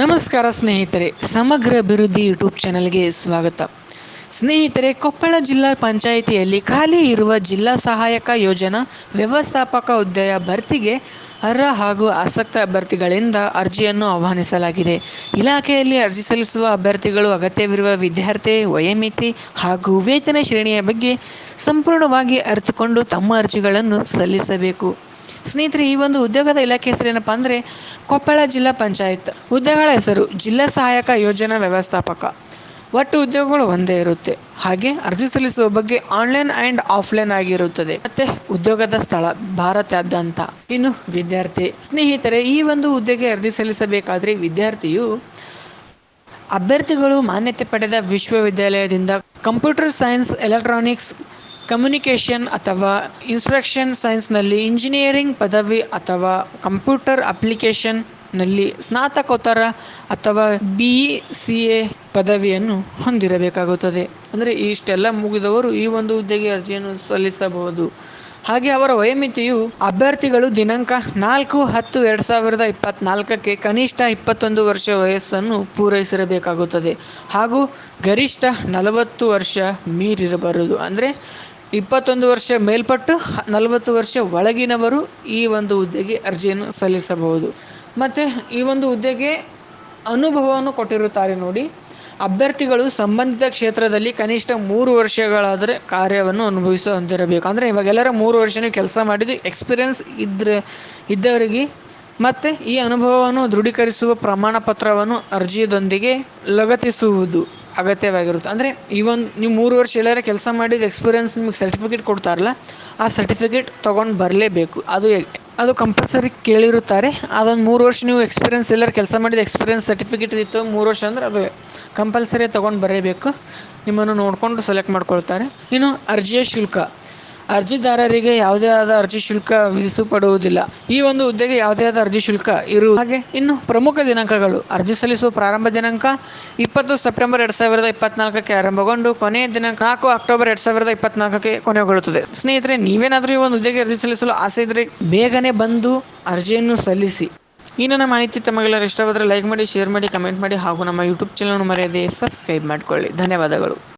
ನಮಸ್ಕಾರ ಸ್ನೇಹಿತರೆ, ಸಮಗ್ರ ಅಭಿವೃದ್ಧಿ ಯೂಟ್ಯೂಬ್ ಚಾನಲ್ಗೆ ಸ್ವಾಗತ. ಸ್ನೇಹಿತರೆ, ಕೊಪ್ಪಳ ಜಿಲ್ಲಾ ಪಂಚಾಯಿತಿಯಲ್ಲಿ ಖಾಲಿ ಇರುವ ಜಿಲ್ಲಾ ಸಹಾಯಕ ಯೋಜನಾ ವ್ಯವಸ್ಥಾಪಕ ಹುದ್ದೆಯ ಭರ್ತಿಗೆ ಅರ್ಹ ಹಾಗೂ ಆಸಕ್ತ ಅಭ್ಯರ್ಥಿಗಳಿಂದ ಅರ್ಜಿಯನ್ನು ಆಹ್ವಾನಿಸಲಾಗಿದೆ. ಇಲಾಖೆಯಲ್ಲಿ ಅರ್ಜಿ ಸಲ್ಲಿಸುವ ಅಭ್ಯರ್ಥಿಗಳು ಅಗತ್ಯವಿರುವ ವಿದ್ಯಾರ್ಥಿ, ವಯೋಮಿತಿ ಹಾಗೂ ವೇತನ ಶ್ರೇಣಿಯ ಬಗ್ಗೆ ಸಂಪೂರ್ಣವಾಗಿ ಅರಿತುಕೊಂಡು ತಮ್ಮ ಅರ್ಜಿಗಳನ್ನು ಸಲ್ಲಿಸಬೇಕು. ಸ್ನೇಹಿತರೆ, ಈ ಒಂದು ಉದ್ಯೋಗದ ಇಲಾಖೆ ಹೆಸರು ಏನಪ್ಪ ಅಂದರೆ ಕೊಪ್ಪಳ ಜಿಲ್ಲಾ ಪಂಚಾಯತ್. ಉದ್ಯೋಗಗಳ ಹೆಸರು ಜಿಲ್ಲಾ ಸಹಾಯಕ ಯೋಜನಾ ವ್ಯವಸ್ಥಾಪಕ. ಒಟ್ಟು ಉದ್ಯೋಗಗಳು ಒಂದೇ ಇರುತ್ತೆ. ಹಾಗೆ ಅರ್ಜಿ ಸಲ್ಲಿಸುವ ಬಗ್ಗೆ ಆನ್ಲೈನ್ ಆ್ಯಂಡ್ ಆಫ್ಲೈನ್ ಆಗಿರುತ್ತದೆ. ಮತ್ತೆ ಉದ್ಯೋಗದ ಸ್ಥಳ ಭಾರತಾದ್ಯಂತ. ಇನ್ನು ವಿದ್ಯಾರ್ಥಿ, ಸ್ನೇಹಿತರೆ, ಈ ಒಂದು ಹುದ್ದೆಗೆ ಅರ್ಜಿ ಸಲ್ಲಿಸಬೇಕಾದರೆ ವಿದ್ಯಾರ್ಥಿಯು ಅಭ್ಯರ್ಥಿಗಳು ಮಾನ್ಯತೆ ಪಡೆದ ವಿಶ್ವವಿದ್ಯಾಲಯದಿಂದ ಕಂಪ್ಯೂಟರ್ ಸೈನ್ಸ್, ಎಲೆಕ್ಟ್ರಾನಿಕ್ಸ್ ಕಮ್ಯುನಿಕೇಷನ್ ಅಥವಾ ಇನ್ಸ್ಪೆಕ್ಷನ್ ಸೈನ್ಸ್ನಲ್ಲಿ ಇಂಜಿನಿಯರಿಂಗ್ ಪದವಿ ಅಥವಾ ಕಂಪ್ಯೂಟರ್ ಅಪ್ಲಿಕೇಶನ್ನಲ್ಲಿ ಸ್ನಾತಕೋತ್ತರ ಅಥವಾ ಬಿ ಇ ಸಿ ಎ ಪದವಿಯನ್ನು ಹೊಂದಿರಬೇಕಾಗುತ್ತದೆ. ಅಂದರೆ ಇಷ್ಟೆಲ್ಲ ಮುಗಿದವರು ಈ ಒಂದು ಹುದ್ದೆಗೆ ಅರ್ಜಿಯನ್ನು ಸಲ್ಲಿಸಬಹುದು. ಹಾಗೆ ಅವರ ವಯೋಮಿತಿಯು ಅಭ್ಯರ್ಥಿಗಳು ದಿನಾಂಕ ನಾಲ್ಕು ಹತ್ತು ಎರಡು ಸಾವಿರದ ಇಪ್ಪತ್ತ್ನಾಲ್ಕಕ್ಕೆ ಕನಿಷ್ಠ ಇಪ್ಪತ್ತೊಂದು ವರ್ಷ ವಯಸ್ಸನ್ನು ಪೂರೈಸಿರಬೇಕಾಗುತ್ತದೆ. ಹಾಗೂ ಗರಿಷ್ಠ ನಲವತ್ತು ವರ್ಷ ಮೀರಿರಬಾರದು. ಅಂದರೆ ಇಪ್ಪತ್ತೊಂದು ವರ್ಷ ಮೇಲ್ಪಟ್ಟು ನಲವತ್ತು ವರ್ಷ ಒಳಗಿನವರು ಈ ಒಂದು ಹುದ್ದೆಗೆ ಅರ್ಜಿಯನ್ನು ಸಲ್ಲಿಸಬಹುದು. ಮತ್ತು ಈ ಒಂದು ಹುದ್ದೆಗೆ ಅನುಭವವನ್ನು ಕೊಟ್ಟಿರುತ್ತಾರೆ ನೋಡಿ. ಅಭ್ಯರ್ಥಿಗಳು ಸಂಬಂಧಿತ ಕ್ಷೇತ್ರದಲ್ಲಿ ಕನಿಷ್ಠ ಮೂರು ವರ್ಷಗಳಾದರೆ ಕಾರ್ಯವನ್ನು ಅನುಭವಿಸುವಂತಿರಬೇಕು ಅಂದರೆ ಇವಾಗೆಲ್ಲರ ಮೂರು ವರ್ಷನೇ ಕೆಲಸ ಮಾಡಿದ್ದು ಎಕ್ಸ್ಪೀರಿಯನ್ಸ್ ಇದ್ದರೆ ಇದ್ದವರಿಗೆ. ಮತ್ತು ಈ ಅನುಭವವನ್ನು ದೃಢೀಕರಿಸುವ ಪ್ರಮಾಣ ಪತ್ರವನ್ನು ಅರ್ಜಿಯದೊಂದಿಗೆ ಲಗತ್ತಿಸುವುದು. ಅಗತ್ಯವಾಗಿರುತ್ತೆ. ಅಂದರೆ ಈ ನೀವು ಮೂರು ವರ್ಷ ಎಲ್ಲಾರ ಕೆಲಸ ಮಾಡಿದ ಎಕ್ಸ್ಪೀರಿಯನ್ಸ್ ನಿಮಗೆ ಸರ್ಟಿಫಿಕೇಟ್ ಕೊಡ್ತಾರಲ್ಲ, ಆ ಸರ್ಟಿಫಿಕೇಟ್ ತೊಗೊಂಡು ಬರಲೇಬೇಕು. ಅದು ಅದು ಕಂಪಲ್ಸರಿ ಕೇಳಿರುತ್ತಾರೆ. ಅದೊಂದು ಮೂರು ವರ್ಷ ನೀವು ಎಕ್ಸ್ಪೀರಿಯನ್ಸ್ ಎಲ್ಲರ ಕೆಲಸ ಮಾಡಿದ ಎಕ್ಸ್ಪೀರಿಯನ್ಸ್ ಸರ್ಟಿಫಿಕೇಟ್ ಇತ್ತು, ಮೂರು ವರ್ಷ ಅಂದ್ರೆ ಅದು ಕಂಪಲ್ಸರಿ ತೊಗೊಂಡು ಬರಬೇಕು ನಿಮ್ಮನ್ನು ನೋಡಿಕೊಂಡು ಸೆಲೆಕ್ಟ್ ಮಾಡ್ಕೊಳ್ತಾರೆ. ಇನ್ನು ಅರ್ಜಿಯ ಶುಲ್ಕ. ಅರ್ಜಿದಾರರಿಗೆ ಯಾವುದೇ ಆದ ಅರ್ಜಿ ಶುಲ್ಕ ವಿಧಿಸಲ್ಪಡುವುದಿಲ್ಲ. ಈ ಒಂದು ಹುದ್ದೆಗೆ ಯಾವುದೇ ಆದ ಅರ್ಜಿ ಶುಲ್ಕ ಇರುವ ಹಾಗೆ ಇನ್ನು ಪ್ರಮುಖ ದಿನಾಂಕಗಳು. ಅರ್ಜಿ ಸಲ್ಲಿಸುವ ಪ್ರಾರಂಭ ದಿನಾಂಕ ಇಪ್ಪತ್ತು ಸೆಪ್ಟೆಂಬರ್ ಎರಡು ಸಾವಿರದ ಇಪ್ಪತ್ನಾಲ್ಕಕ್ಕೆ ಆರಂಭಗೊಂಡು ಕೊನೆಯ ದಿನಾಂಕ ನಾಲ್ಕು ಅಕ್ಟೋಬರ್ ಎರಡು ಸಾವಿರದ ಇಪ್ಪತ್ನಾಲ್ಕಕ್ಕೆ ಕೊನೆಗೊಳ್ಳುತ್ತದೆ. ಸ್ನೇಹಿತರೆ, ನೀವೇನಾದರೂ ಈ ಒಂದು ಹುದ್ದೆಗೆ ಅರ್ಜಿ ಸಲ್ಲಿಸಲು ಆಸೆ ಇದ್ರೆ ಬೇಗನೆ ಬಂದು ಅರ್ಜಿಯನ್ನು ಸಲ್ಲಿಸಿ. ಈ ನನ್ನ ಮಾಹಿತಿ ತಮಗೆಲ್ಲರೂ ಇಷ್ಟವಾದರೆ ಲೈಕ್ ಮಾಡಿ, ಶೇರ್ ಮಾಡಿ, ಕಮೆಂಟ್ ಮಾಡಿ ಹಾಗೂ ನಮ್ಮ ಯೂಟ್ಯೂಬ್ ಚಾನಲ್ ಮರೆಯದೆ ಸಬ್ಸ್ಕ್ರೈಬ್ ಮಾಡಿಕೊಳ್ಳಿ. ಧನ್ಯವಾದಗಳು.